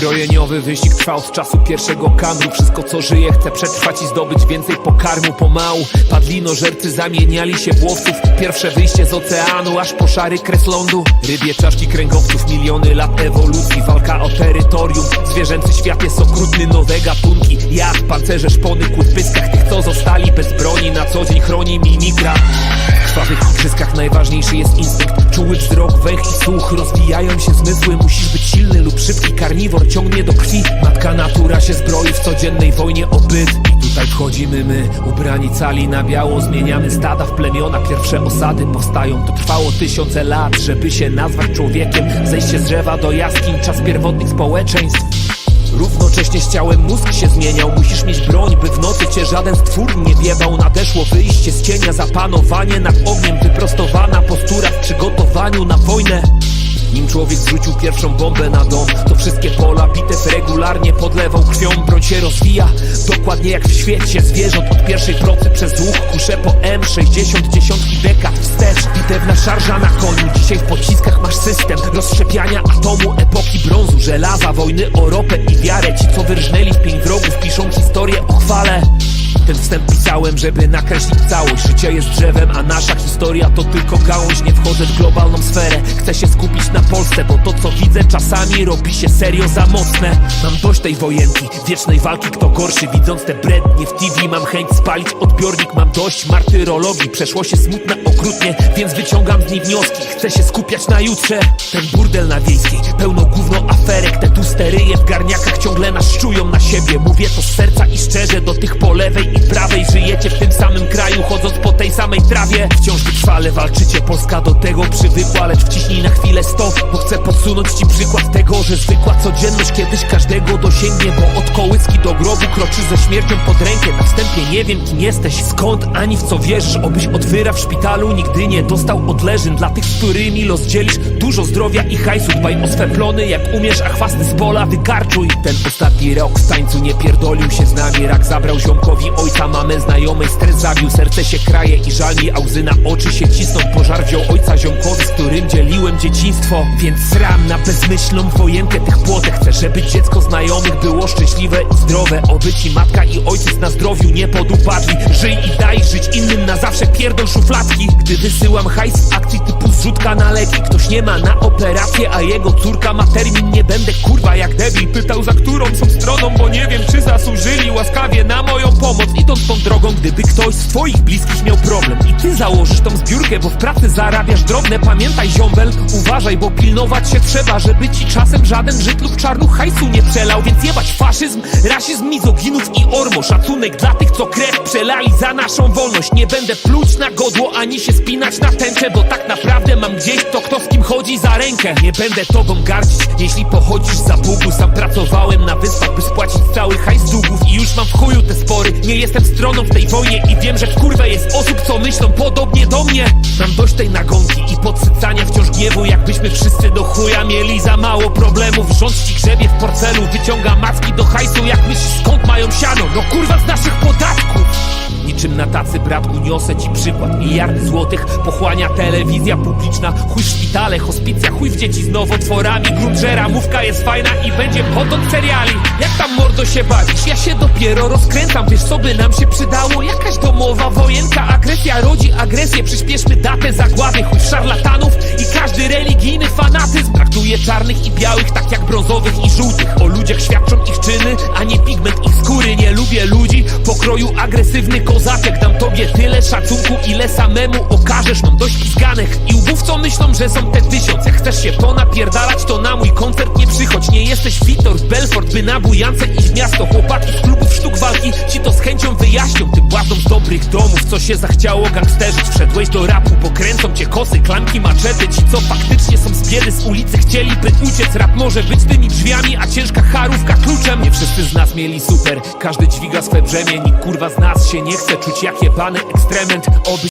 Zbrojeniowy wyścig trwa od czasu pierwszego kamru Wszystko co żyje chce przetrwać i zdobyć więcej pokarmu. Pomału padlinożercy zamieniali się w łowców. Pierwsze wyjście z oceanu aż po szary kres lądu. Rybie czaszki kręgowców, miliony lat ewolucji. Walka o terytorium, zwierzęcy świat jest okrutny. Nowe gatunki, jak pancerze, szpony, kłód pyskach Tych co zostali bez broni, na co dzień chroni mimikra krwawych igrzyskach najważniejszy jest instynkt. Czuły wzrok, węch i słuch Rozwijają się zmysły. Musisz być silny lub szybki Karniwor ciągnie do krwi. Matka natura się zbroi w codziennej wojnie o byt. I tutaj wchodzimy my Ubrani cali na biało Zmieniamy stada w plemiona. Pierwsze osady powstają. To trwało tysiące lat Żeby się nazwać człowiekiem. Zejście z drzewa do jaskiń Czas pierwotnych społeczeństw Równocześnie z ciałem mózg się zmieniał. Musisz mieć broń, by w nocy cię żaden stwór nie wiebał Nadeszło wyjście z cienia, zapanowanie nad ogniem Wyprostowana postura w przygotowaniu na wojnę. Nim człowiek zrzucił pierwszą bombę na dom To wszystkie pola bitew regularnie podlewał krwią. Broń się rozwija, dokładnie jak w świecie zwierząt. Od pierwszej procy przez łuk kuszę po M60 Dziesiątki dekad wstecz, bitewna szarża na koniu. Dzisiaj w pociskach masz system rozszczepiania atomu Epoki żelaza, wojny o ropę i wiarę. Ci co wyrżnęli w pięć wrogów piszą historię o chwale ten wstęp pisałem, żeby nakreślić całość. Życie jest drzewem, a nasza historia to tylko gałąź. Nie wchodzę w globalną sferę. Chcę się skupić na Polsce Bo to co widzę czasami robi się serio za mocne. Mam dość tej wojenki, wiecznej walki kto gorszy. Widząc te brednie w TV mam chęć spalić odbiornik. Mam dość martyrologii, przeszło się smutne okrutnie Więc wyciągam z niej wnioski, chcę się skupiać na jutrze. Ten burdel na wiejskiej, pełno gówno aferek. Te tu steryje w garniakach ciągle nas szczują na siebie. Mówię to z serca i szczerze do tych po lewej prawej Żyjecie w tym samym kraju, chodząc po tej samej trawie. Wciąż wytrwale walczycie, Polska do tego przywykła Lecz wciśnij na chwilę stop, bo chcę podsunąć ci przykład tego Że zwykła codzienność kiedyś każdego dosięgnie Bo od kołyski do grobu kroczysz ze śmiercią pod rękę Na wstępie nie wiem kim jesteś, skąd ani w co wierzysz Obyś od wyra w szpitalu nigdy nie dostał odleżyn. Dla tych, z którymi los dzielisz dużo zdrowia i hajsu Dbaj o swe plony jak umiesz, a chwasty z pola wykarczuj. Ten ostatni rok w tańcu nie pierdolił się z nami Rak zabrał ziomkowi ojca, mamę znajomej Stres zabił, serce się kraje i żal mi A łzy na oczy się cisną. Pożar wziął ojca ziomkowi, z którym dzieliłem dzieciństwo. Więc sram na bezmyślną wojenkę tych płotek. Chcę, żeby dziecko znajomych było szczęśliwe i zdrowe. Oby ci matka i ojciec na zdrowiu nie podupadli. Żyj i daj żyć innym na zawsze pierdol szufladki. Gdy wysyłam hajs w akcji typu zrzutka na leki. Ktoś nie ma na operację, a jego córka ma termin. Nie będę kurwa jak debil pytał za którą są stroną Bo nie wiem czy zasłużyli łaskawie na moją pomoc. Idąc tą drogą, gdyby ktoś z twoich bliskich miał problem. I ty założysz tą zbiórkę, bo w pracy zarabiasz drobne. Pamiętaj ziombel, uważaj, bo pilnować się trzeba Żeby ci czasem żaden Żyd lub czarnuch hajsu nie przelał. Więc jebać faszyzm, rasizm, mizoginów i ormo. Szacunek dla tych, co krew przelali za naszą wolność. Nie będę pluć na godło, ani się spinać na tęczę Bo tak naprawdę mam gdzieś to, kto z kim chodzi za rękę. Nie będę tobą gardzić, jeśli pochodzisz za Bugu Sam pracowałem na wyspach, by spłacić cały hajs mam w chuju te spory, nie jestem stroną w tej wojnie I wiem, że w kurwę jest osób, co myślą podobnie do mnie. Mam dość tej nagonki i podsycania wciąż gniewu. Jakbyśmy wszyscy do chuja mieli za mało problemów. Rząd ci grzebie w porcelu, wyciąga macki do hajsu. Jak myślisz skąd mają siano? No kurwa z naszych podatków Niczym na tacy bratku niosę ci przykład. Miliardy złotych pochłania telewizja publiczna. Chuj w szpitale, hospicja, chuj w dzieci z nowotworami. Grunt, że ramówka jest fajna i będzie potąd seriali. Jak tam mordo się bawisz? Ja się dopiero rozkręcam. Wiesz co by nam się przydało? Jakaś domowa wojenka Agresja rodzi agresję. Przyspieszmy datę zagłady. Chuj szarlatanów i każdy religijny fanatyzm Traktuje czarnych i białych tak jak brązowych i żółtych. O ludziach świadczą ich czyny, a nie pigment ich skóry. Nie lubię ludzi pokroju agresywny kozaczek Dam tobie tyle szacunku, ile samemu okażesz. Mam dość pizganych i łbów, co myślą, że są te tysiąc Jak chcesz się ponapierdalać, to na mój koncert nie przychodź. Nie jesteś Witold Belfort, by na bujance iść w miasto. Chłopaki z klubów sztuk walki ci to z chęcią wyjaśnią. Tym co się zachciało gangsterzyć Wszedłeś do rapu, pokręcą cię kosy, klamki, maczety Ci co faktycznie są z biedy z ulicy, chcieliby uciec. Rap może być tymi drzwiami, a ciężka charówka kluczem. Nie wszyscy z nas mieli super, każdy dźwiga swe brzemię Nikt kurwa z nas się nie chce czuć jak jebany ekstrement. Oby